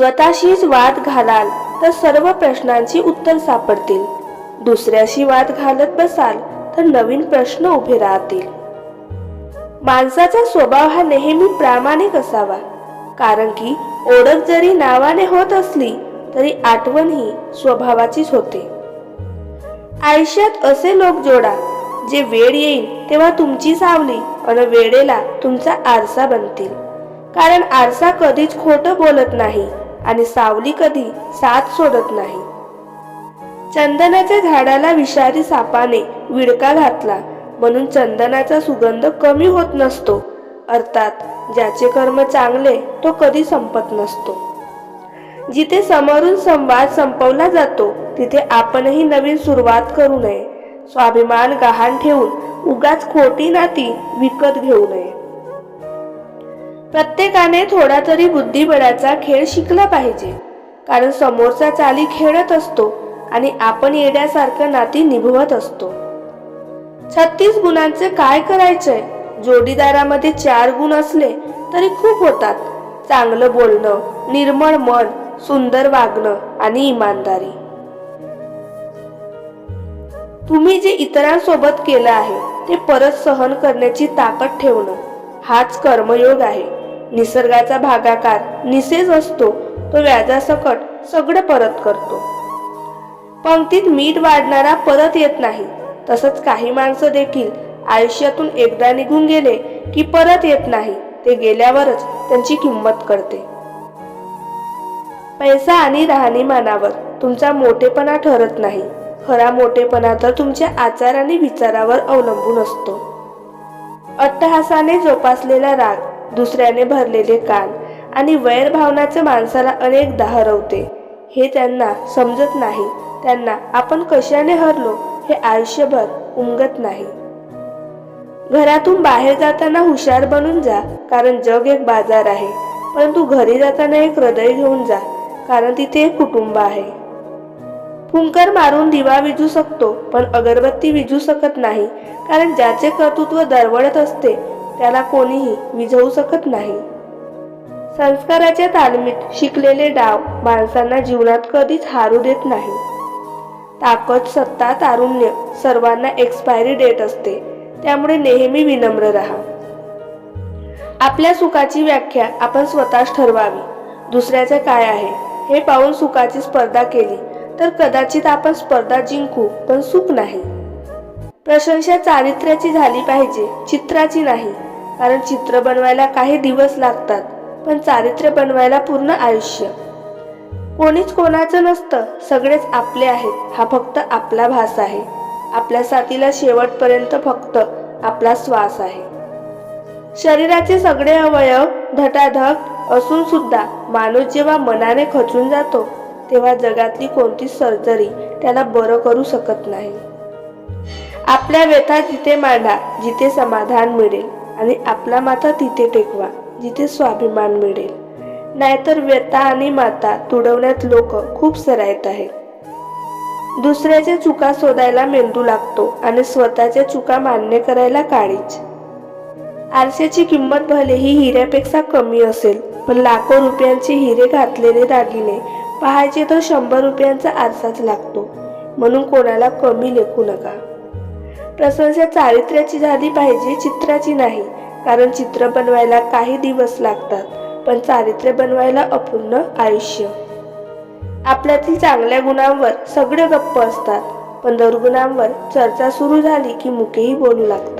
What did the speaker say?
स्वतःशीच वाद घालाल तर सर्व प्रश्नांची उत्तर सापडतील. दुसऱ्याशी वाद घालत बसाल तर नवीन प्रश्न उभे राहतील. माणसाचा स्वभाव हा नेहमी प्रामाणिक असावा. कारण की ओळख जरी नावाने होत असली तरी आठवण ही स्वभावाचीच होते. आयुष्यात असे लोक जोडा जे वेळ येईल तेव्हा तुमची सावली आणि वेळेला तुमचा आरसा बनतील. कारण आरसा कधीच खोटं बोलत नाही. आणि सावली कधी साथ सोडत नाही. चंदनाच्या झाडाला विषारी सापाने विडका घातला म्हणून चंदनाचा सुगंध कमी होत नसतो. अर्थात ज्याचे कर्म चांगले तो कधी संपत नसतो. जिथे समोरून संवाद संपवला जातो तिथे आपणही नवीन सुरुवात करू नये. स्वाभिमान गहाण ठेवून उगाच खोटी नाती विकत घेऊ नये. प्रत्येकाने थोडा तरी बुद्धिबळाचा खेळ शिकला पाहिजे. कारण समोरचा चाली खेळत असतो आणि आपण येण्यासारखं नाती निभवत असतो. छत्तीस गुणांचे काय करायचंय? जोडीदारामध्ये चार गुण असले तरी खूप होतात. चांगलं बोलणं निर्मळ मन सुंदर वागणं आणि इमानदारी. तुम्ही जे इतरांसोबत केलं आहे ते परत सहन करण्याची ताकद ठेवणं हाच कर्मयोग आहे. निसर्गाचा भागाकार निसेच असतो तो व्याजासकट सगळं परत करतो. पंक्तीत मीठ वाढणारा परत येत नाही तसंच काही माणसं देखील आयुष्यातून एकदा निघून गेले की परत येत नाही ते गेल्यावरच त्यांची किंमत कळते. पैसा आणि राहणीमानावर तुमचा मोठेपणा ठरत नाही खरा मोठेपणा तर तुमच्या आचार आणि विचारावर अवलंबून असतो. अट्टहासाने जोपासलेला राग दुसऱ्याने भरलेले कान आणि वैरभावनाचं माणसाला अनेकदा हरवते हे त्यांना समजत नाही. त्यांना आपण कशाने हरलो हे आयुष्यभर उमगत नाही. घरातून बाहेर जाताना हुशार बनून जा कारण जग एक बाजार आहे. परंतु घरी जाताना एक हृदय घेऊन जा कारण तिथे एक कुटुंब आहे. फुंकर मारून दिवा विजू शकतो पण अगरबत्ती विजू शकत नाही कारण ज्याचे कर्तृत्व दरवळत असते त्याला कोणीही विझवू शकत नाही. संस्काराच्या तालमीत शिकलेले डाव माणसांना जीवनात कधीच हारू देत नाही. ताकद सत्ता तारुण्य सर्वांना एक्सपायरी डेट असते. त्यामुळे नेहमी विनम्र राहा. आपल्या सुखाची व्याख्या आपण स्वतःच ठरवावी. दुसऱ्याचे काय आहे? हे पाहून सुखाची स्पर्धा केली तर कदाचित आपण स्पर्धा जिंकू पण सुख नाही. प्रशंसा चारित्र्याची झाली पाहिजे चित्राची नाही. कारण चित्र बनवायला काही दिवस लागतात पण चारित्र्य बनवायला पूर्ण आयुष्य. कोणीच कोणाचं नसतं सगळेच आपले आहेत हा फक्त आपला भास आहे. आपल्या साथीला शेवटपर्यंत फक्त आपला श्वास आहे. शरीराचे सगळे अवयव धटाधक असून सुद्धा माणूस जेव्हा मनाने खचून जातो तेव्हा जगातली कोणतीच सर्जरी त्याला बरं करू शकत नाही. आपल्या व्यथा जिथे मांडा जिथे समाधान मिळेल. आणि आपला माथा तिथे टेकवा जिथे स्वाभिमान मिळेल. नाहीतर व्यथा आणि माता तुडवण्यात लोक खूप सरायत आहेत. दुसऱ्याच्या चुका शोधायला मेंदू लागतो आणि स्वतःच्या चुका मान्य करायला काळीच आरशाची किंमत भले ही हिऱ्यापेक्षा कमी असेल पण लाखो रुपयांचे हिरे घातलेले दागिने पाहायचे तर शंभर रुपयांचा आरसाच लागतो. म्हणून कोणाला कमी लेखू नका. प्रशंसा चारित्र्याची झाली पाहिजे चित्राची नाही. कारण चित्र बनवायला काही दिवस लागतात पण चारित्र्य बनवायला अपूर्ण आयुष्य. आपल्यातील चांगल्या गुणांवर सगळे गप्प असतात पण दुर्गुणांवर चर्चा सुरू झाली की मुकेही बोलू लागतात.